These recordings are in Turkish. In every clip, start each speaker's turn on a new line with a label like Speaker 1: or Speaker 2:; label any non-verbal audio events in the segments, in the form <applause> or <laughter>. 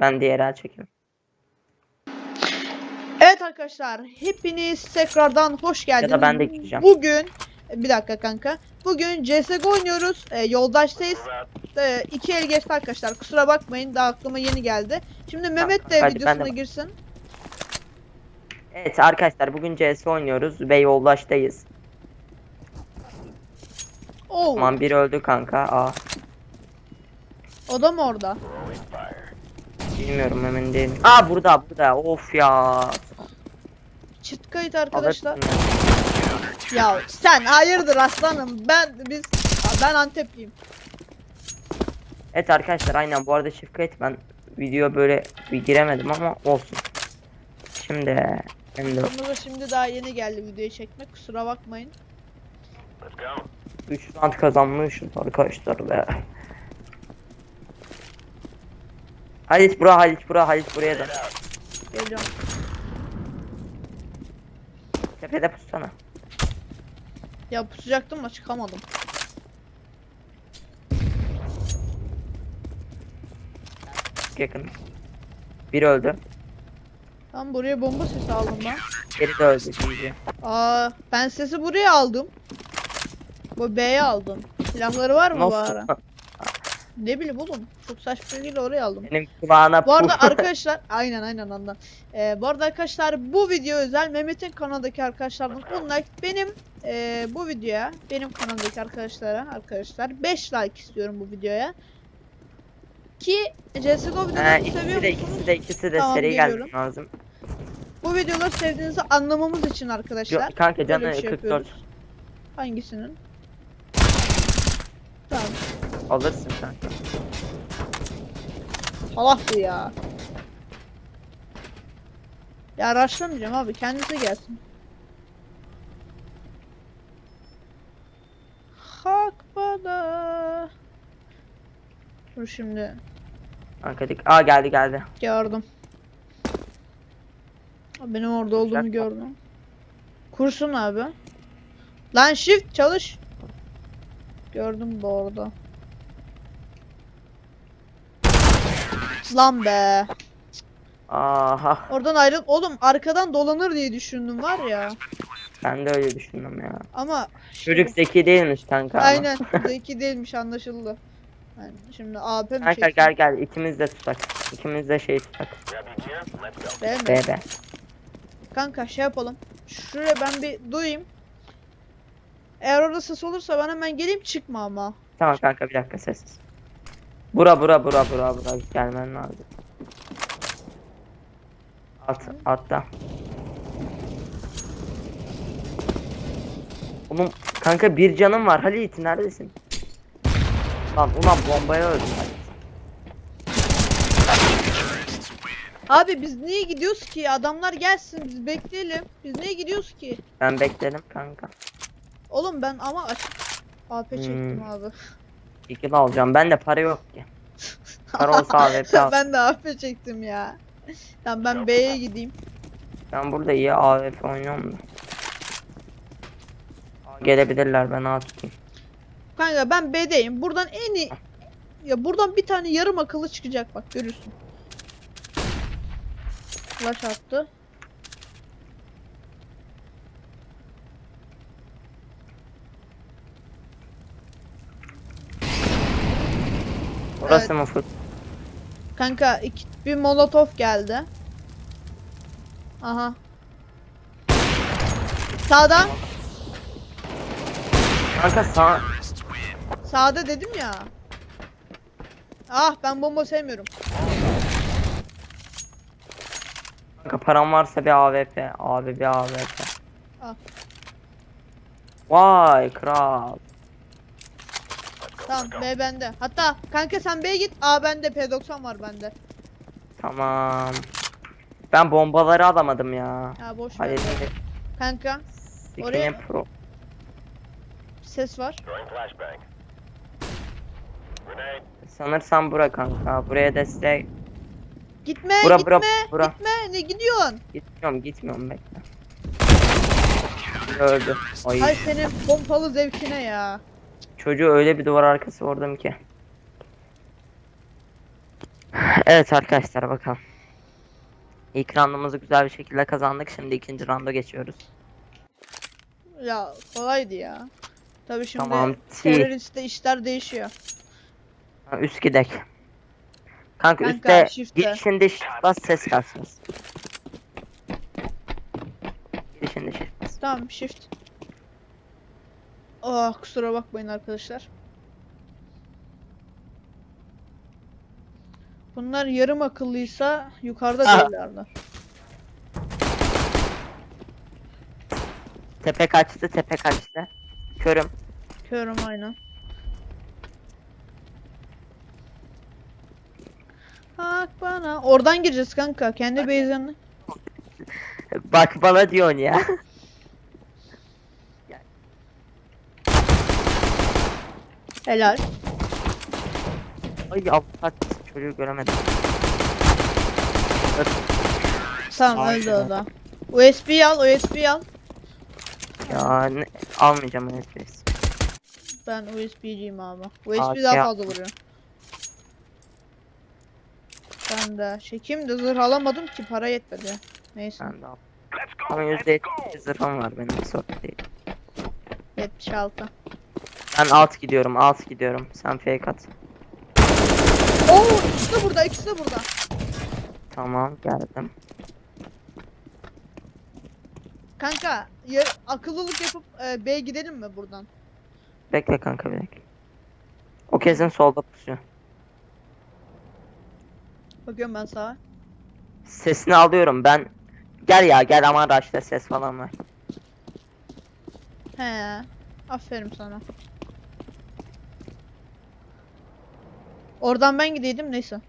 Speaker 1: Ben diğer el çekeyim.
Speaker 2: Evet arkadaşlar hepiniz tekrardan hoş geldiniz.
Speaker 1: Ya da ben de gireceğim.
Speaker 2: Bugün bir dakika kanka. Bugün CSGO oynuyoruz. E, yoldaştayız. E, iki el geçti arkadaşlar. Kusura bakmayın daha aklıma yeni geldi. Şimdi Mehmet de
Speaker 1: hadi ben
Speaker 2: videosuna
Speaker 1: de-
Speaker 2: girsin.
Speaker 1: Evet arkadaşlar bugün CS oynuyoruz ve yoldaştayız.
Speaker 2: Oo,
Speaker 1: Aman biri öldü kanka. Aa,
Speaker 2: o da mı orada?
Speaker 1: Bilmiyorum emin değilim. Aa burada burada. Of ya.
Speaker 2: Çift kayıt arkadaşlar.
Speaker 1: Alırsın ya.
Speaker 2: Ya sen hayırdır aslanım. Ben biz ben Antepliyim.
Speaker 1: Evet arkadaşlar aynen bu arada çift kayıt ben video böyle bir giremedim ama olsun. Şimdi şimdi
Speaker 2: Ama şimdi daha yeni geldi videoyu çekmek. Kusura bakmayın.
Speaker 1: 3 round kazanmışız arkadaşlar be. Halit bura Halit bura Halit buraya da.
Speaker 2: Geliyorum.
Speaker 1: Tepede pussana.
Speaker 2: Ya pusacaktım da çıkamadım.
Speaker 1: Yakın. Biri öldü.
Speaker 2: Tam buraya bomba sesi aldım ben.
Speaker 1: Biri de öldü iyice.
Speaker 2: Aa, ben sesi buraya aldım. Bu B'ye aldım. Silahları var mı bu ara? Ne bileyim oğlum. Çok saçma değil oraya aldım.
Speaker 1: Benim kulağına
Speaker 2: Bu arada <laughs> arkadaşlar aynen aynen ondan. Ee, bu arada arkadaşlar bu video özel Mehmet'in kanaldaki arkadaşlardan 10 like benim e, bu videoya benim kanaldaki arkadaşlara arkadaşlar 5 like istiyorum bu videoya. Ki CSGO videolarını
Speaker 1: ikisi
Speaker 2: seviyor
Speaker 1: de
Speaker 2: musunuz?
Speaker 1: ikisi de ikisi de
Speaker 2: Tamam,
Speaker 1: seri gelmesi lazım.
Speaker 2: Bu videoları sevdiğinizi anlamamız için arkadaşlar.
Speaker 1: Yok, kanka canı
Speaker 2: şey
Speaker 1: 44
Speaker 2: yapıyoruz. Hangisinin? Tamam.
Speaker 1: alırsın kanka.
Speaker 2: Allah bu ya. Ya araştırmayacağım abi kendisi gelsin. Hak bana. Dur şimdi
Speaker 1: Kanka dik. Aa geldi geldi.
Speaker 2: gördüm. Benim orada olduğumu gördüm. Kursun abi. Lan shift çalış. Gördüm bu orada. Lan be.
Speaker 1: Aha
Speaker 2: Oradan ayrıl. Oğlum arkadan dolanır diye düşündüm var ya.
Speaker 1: ben de öyle düşündüm ya.
Speaker 2: Ama
Speaker 1: Çocuk zeki değilmiş kanka.
Speaker 2: aynen zeki değilmiş anlaşıldı. Yani şimdi AP mi
Speaker 1: Kanka gel gel ikimiz de tutak. İkimiz de şey tutak.
Speaker 2: Mi?
Speaker 1: Be be.
Speaker 2: Kanka şey yapalım. Şuraya ben bir duyayım. Eğer orada ses olursa ben hemen geleyim çıkma ama.
Speaker 1: Tamam kanka bir dakika sessiz. Bura bura bura bura bura gelmen lazım. Alt altta. Oğlum kanka bir canım var Halit neredesin? Lan ulan bombaya öldüm Halit.
Speaker 2: Abi biz niye gidiyoruz ki? Adamlar gelsin biz bekleyelim. Biz niye gidiyoruz ki?
Speaker 1: Ben bekledim kanka.
Speaker 2: Oğlum ben ama açık AP çektim
Speaker 1: Hmm.
Speaker 2: abi.
Speaker 1: İki alacağım. Ben de para yok ki. Para olsa <laughs> AWP al.
Speaker 2: ben de AP çektim ya. Tamam ben B'ye gideyim.
Speaker 1: Ben burada iyi AWP oynuyorum da. Gelebilirler ben A tutayım.
Speaker 2: Kanka ben B'deyim. Buradan en iyi... Ya buradan bir tane yarım akıllı çıkacak bak görürsün. Flash attı.
Speaker 1: Burası mı?
Speaker 2: Kanka iki, bir molotof geldi. Aha. Sağda.
Speaker 1: Kanka sağ...
Speaker 2: Sağda dedim ya. Ah ben bomba sevmiyorum.
Speaker 1: Kanka param varsa bir AWP. Abi bir AWP.
Speaker 2: Al.
Speaker 1: Vay kral.
Speaker 2: Tamam B bende. Hatta kanka sen B'ye git. A bende P90 var bende.
Speaker 1: Tamam. Ben bombaları alamadım ya.
Speaker 2: Ha boş ver.
Speaker 1: Hadi.
Speaker 2: Kanka Oraya-
Speaker 1: pro.
Speaker 2: ses var.
Speaker 1: Sanırsam bura kanka. Buraya destek.
Speaker 2: Gitme
Speaker 1: Bura,
Speaker 2: gitme
Speaker 1: bura, bura.
Speaker 2: gitme ne gidiyorsun?
Speaker 1: Gitmiyorum gitmiyorum bekle. Gördü. Ay.
Speaker 2: Ay senin pompalı zevkine ya.
Speaker 1: Çocuğu öyle bir duvar arkası vurdum ki. <sighs> Evet arkadaşlar bakalım. İlk roundumuzu güzel bir şekilde kazandık. Şimdi ikinci rounda geçiyoruz.
Speaker 2: Ya kolaydı ya. Tabii şimdi
Speaker 1: Tamam, T.
Speaker 2: teröriste işler değişiyor.
Speaker 1: Ha, Üst gidek. Kanka,
Speaker 2: Kanka,
Speaker 1: üstte
Speaker 2: shift'e.
Speaker 1: girişinde shift bas ses kalsınız. Girişinde shift bas.
Speaker 2: Tamam shift. Oh kusura bakmayın arkadaşlar. Bunlar yarım akıllıysa yukarıda
Speaker 1: Ah.
Speaker 2: değillerler.
Speaker 1: Tepe kaçtı tepe kaçtı. Körüm.
Speaker 2: Körüm aynen. Bak bana. Oradan gireceğiz kanka. Kendi base'lerine.
Speaker 1: Bak bana diyorsun ya.
Speaker 2: Helal.
Speaker 1: Ay Allah çocuğu göremedim.
Speaker 2: Tamam
Speaker 1: Ay,
Speaker 2: öldü o da. USB al, USB al.
Speaker 1: Ya ne, almayacağım nefes.
Speaker 2: Ben USB'ciyim abi. USB
Speaker 1: Aa,
Speaker 2: daha
Speaker 1: şey
Speaker 2: fazla vuruyor. Ben de çekeyim de zırh alamadım ki para yetmedi. Neyse.
Speaker 1: Ben de al. Ama %70 zırhım var benim sorun değil.
Speaker 2: 76.
Speaker 1: Ben alt gidiyorum alt gidiyorum. Sen fake at.
Speaker 2: Oo ikisi de burada, ikisi de burada.
Speaker 1: Tamam geldim.
Speaker 2: Kanka, ya, akıllılık yapıp e, B'ye gidelim mi buradan?
Speaker 1: Bekle kanka bir dakika. O kesin solda pusuyor.
Speaker 2: Bakıyorum ben sağa.
Speaker 1: Sesini alıyorum ben. Gel ya gel aman raşta ses falan var.
Speaker 2: He. Aferin sana. Oradan ben gideydim neyse.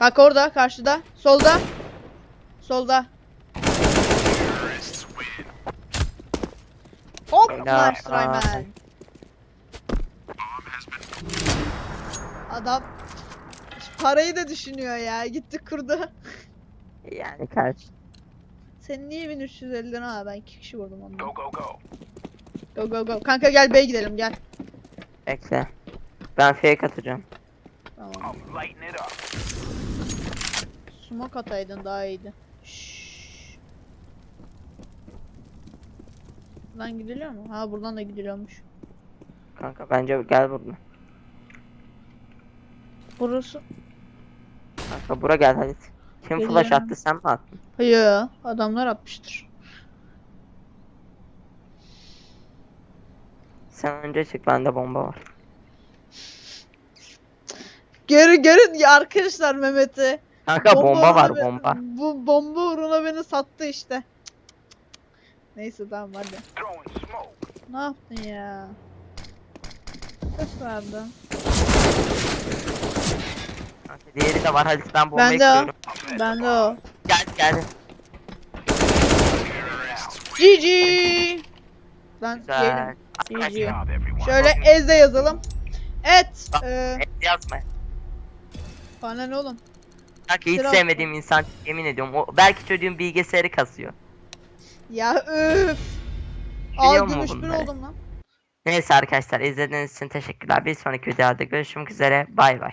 Speaker 2: Bak orada karşıda. Solda. Solda. Hop
Speaker 1: Helal.
Speaker 2: nice try man. Adam parayı da düşünüyor ya. Gitti kurdu.
Speaker 1: Yani kaç.
Speaker 2: Sen niye 1350 lira ha? Ben iki kişi vurdum ondan.
Speaker 3: Go, go, go.
Speaker 2: Go go go. Kanka gel B'ye gidelim gel.
Speaker 1: Bekle. Ben fake atacağım.
Speaker 2: Tamam. Smoke ataydın daha iyiydi. Şşş. Buradan gidiliyor mu? Ha buradan da gidiliyormuş.
Speaker 1: Kanka bence gel burada.
Speaker 2: Burası.
Speaker 1: Kanka bura gel hadi. Kim flash
Speaker 2: Geliyorum.
Speaker 1: attı sen mi attın?
Speaker 2: Hayır. Adamlar atmıştır.
Speaker 1: Sen önce çık bende bomba var.
Speaker 2: Geri görün ya arkadaşlar Mehmet'i.
Speaker 1: Kanka bomba, var
Speaker 2: uğruna be-
Speaker 1: bomba.
Speaker 2: Bu bomba uğruna beni sattı işte. Neyse tamam hadi. Ne yaptın ya? Ses verdi.
Speaker 1: Diğeri de var hadi ben bombayı
Speaker 2: Ben de o.
Speaker 1: kırıyorum.
Speaker 2: Ben de o.
Speaker 1: Gel gel.
Speaker 2: GG. Ben
Speaker 1: Güzel. Arkadaşlar,
Speaker 2: GG.
Speaker 3: Everyone.
Speaker 2: Şöyle ezde yazalım. Evet.
Speaker 1: Bak,
Speaker 2: Eee
Speaker 1: et yazma.
Speaker 2: bana ne oğlum?
Speaker 1: Kanka hiç
Speaker 2: Sıra-
Speaker 1: sevmediğim insan yemin ediyorum. O, belki çocuğun bilgisayarı kasıyor.
Speaker 2: Ya öf.
Speaker 1: Biliyor
Speaker 2: Aa
Speaker 1: mu
Speaker 2: gümüş bir
Speaker 1: bunları?
Speaker 2: oldum lan.
Speaker 1: Neyse arkadaşlar izlediğiniz için teşekkürler. Bir sonraki videoda görüşmek üzere. Bay bay.